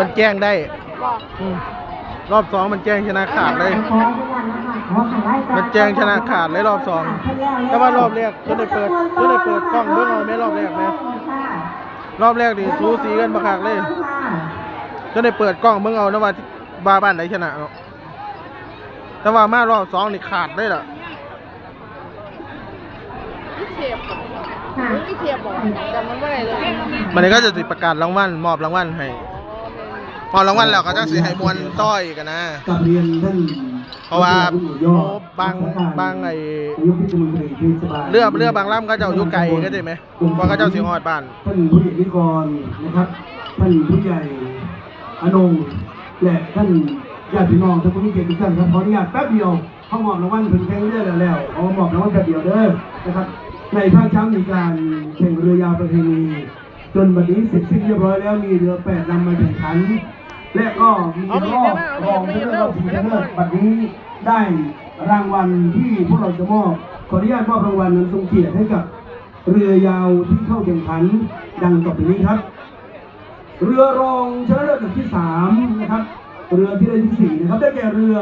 มันมันแจ้งได้บอกอืมรอบสองมันแจ้งชนะขาดเลยขอให้ทุกวันนะคะขอให้รายการมันแจ้งชนะขาดเลยรอบสองแต่ว่ารอบแรกจนได้เปิดจนได้เปิดกล้องเบิ่งเอาไหมรอบแรกไหมรอบแรกนี่สูสีกันบักคักเลยจนได้เปิดกล้องเบิ่งเอานะว่าที่บาบ้านไหนชนะเนาะแต่ว่ามารอบสองนี่ขาดเลยล่ะไม่เทียบไม่เทียบบอกจำมันไม่ได้เลยมันนี้ก็จะติดประกาศรางวัลมอบรางวัลให้ มอรางวัลแล้วก็จะสิให้มวลต้อยกันนะกับเรียนท่านเพราะว่าโยโอ้บางบางไอ้เรีเทศบาลเรือเรือบางลำก็จ้าอยู่ไกลก็ได้ไหมว่าก็เจ้าสิฮอดบ้านท่านผู้ใหญ่นิกรนะครับท่านผู้ใหญ่อนงและท่านญาติพี่น้องท่านผู้มีเกียรติทุกท่านครับขออนุญาตแป๊บเดียวเขามอบรางวัลเพิ่งแข่งเรือแล้วแล้วเขามอบรางวัลแป๊บเดียวเด้อนะครับ ในภาคเช้ามีการแข่งเรือยาวประเพณีจนบัดนี้เสร็จสิ้นเรียบร้อยแล้วมีเรือแปดลำมาแข่งขัน และก็มีรอบรองชนะเลิศชิงชนะเลิศบัดนี้ได้รางวัลที่พวกเราจะมอบขออนุญาตมอบรางวัลนั้นทรงเกียรติให้กับ เรือยาวที่เข้าแข่งขันดังต่อไปนี้ครับ เรือรองชนะเลิศอันที่สามนะครับ เรือที่ได้ที่สี่นะครับ ได้แก่เรือ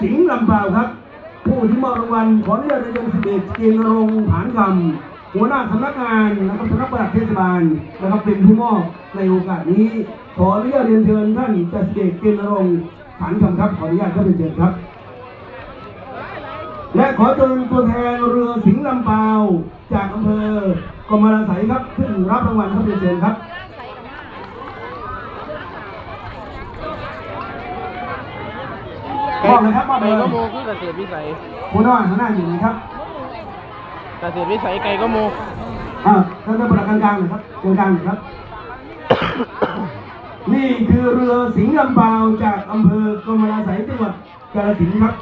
สิงห์ลำปาวครับ ผู้ที่มอบรางวัลขออนุญาตเรียนสิบเอกเกณฑ์รงผานคำ หัวหน้าสำนักงานนะครับสำนักปลัดเทศบาลนะครับเป็นผู้มอบในโอกาสนี้ ขออนุญาตเรียนเชิญท่านจ่าสิบเอกเกณฑ์นรงค์ผานคำครับขออนุญาตครับเรียนเชิญครับ และขอเชิญตัวแทนเรือสิงห์ลำปาวจากอำเภอกรมราสัยครับขึ้นรับรางวัลครับเรียนเชิญครับมอบเลยครับมอบไกเลลยก็โมคือเกษตรวิสัยคุณน้อยข้างหน้าอยู่นะครับ เกษตรวิสัยไกลก็โมอ่าท่านท่านประหลัดกลางๆหน่อยครับกลางๆหน่อยครับ นี่คือเรือสิงห์ลำปาวจากอำเภอกรมราสัยจังหวัดกาฬสินธุ์ครับ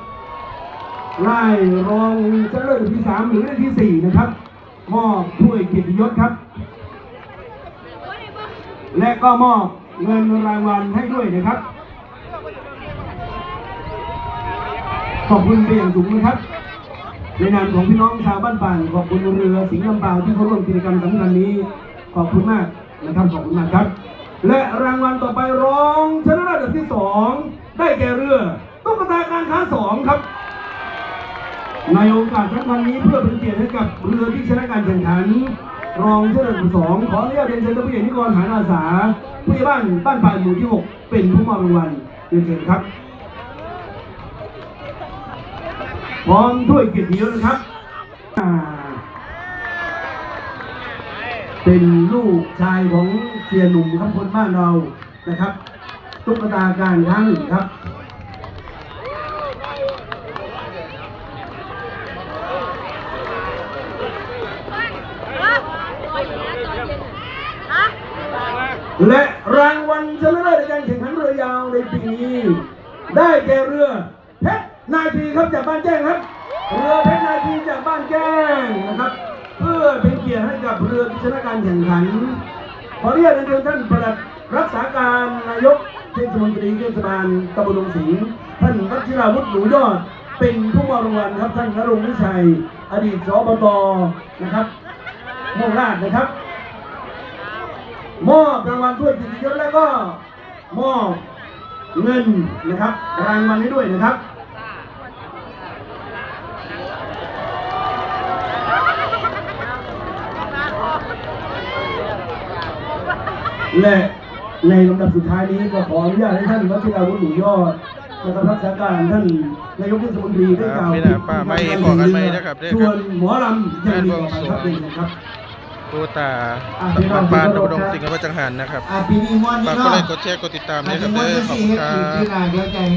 ไล่รองชนะเลิศที่สามหรือที่สี่นะครับมอบถ้วยเกียรติยศครับ และก็มอบเงินรางวัลให้ด้วยนะครับ ขอบคุณเป็นอย่างสูงนะครับ ในนามของพี่น้องชาวบ้านป่านขอบคุณเรือสิงห์ลำปาวที่เขาร่วมกิจกรรมสำคัญนี้ขอบคุณมากนะครับขอบคุณมากครับ และรางวัลต่อไปรองชนะเลิศอันดับที่สองได้แก่เรือตุ๊กตาการค้าสองครับ ในโอกาสสำคัญนี้เพื่อเป็นเกียรติให้กับเรือที่ชนะการแข่งขัน รองชนะเลิศอันดับสองขออนุญาตเรียนเชิญท่านผู้ใหญ่นิกรหานอาสาผู้ใหญ่บ้านบ้านป่าหมู่ที่หกเป็นผู้มอบรางวัลเรียนเชิญครับ พร้อมถ้วยเกียรติยศนะครับ เป็นลูกชายของเสียหนุ่มครับคนบ้านเรานะครับตุ๊กตาการค้าหนึ่งครับและรางวัลชนะเลิศในการแข่งขันเรือยาวในปีนี้ ได้แก่เรือ แข่งขัน ขอเรียนเรียนท่านประหลัดรักษาการนายกเทศมนตรีเทศบาลตำบลลงสิงห์ท่านวัชิราวุฒิหนูยอด เป็นผู้มอบรางวัลครับท่านนรงวิชัย อดีตสบตนะครับม่วงราชนะครับ มอบรางวัลถ้วยเกียรติยศแล้วก็มอบเงินนะครับ รางวัลให้ด้วยนะครับ และในลำดับสุดท้ายนี้ก็ขออนุญาตให้ท่านวัชิราวุฒิหนูยอดนะครับรักษาการท่านนายกเทศมนตรีได้กล่าวครับพี่น้าป้าไม่บอกกันไหมนะครับเด้อครับส่วนหมอลำยังมีต่อไปครับเป็นครับตัวตาอะพี่น้บ้าองนบ้านที่ตำบเคารพลครับสิงห์อำเภอจังหันนะครับอ่าปีนี้ม้วนฝานี่กกดเนาะไลค์กดแชร์กดติดตามอัด้นวยคนี้รับม้วนเด้อจะขอบสี่คุณเฮ็ดครัปีบ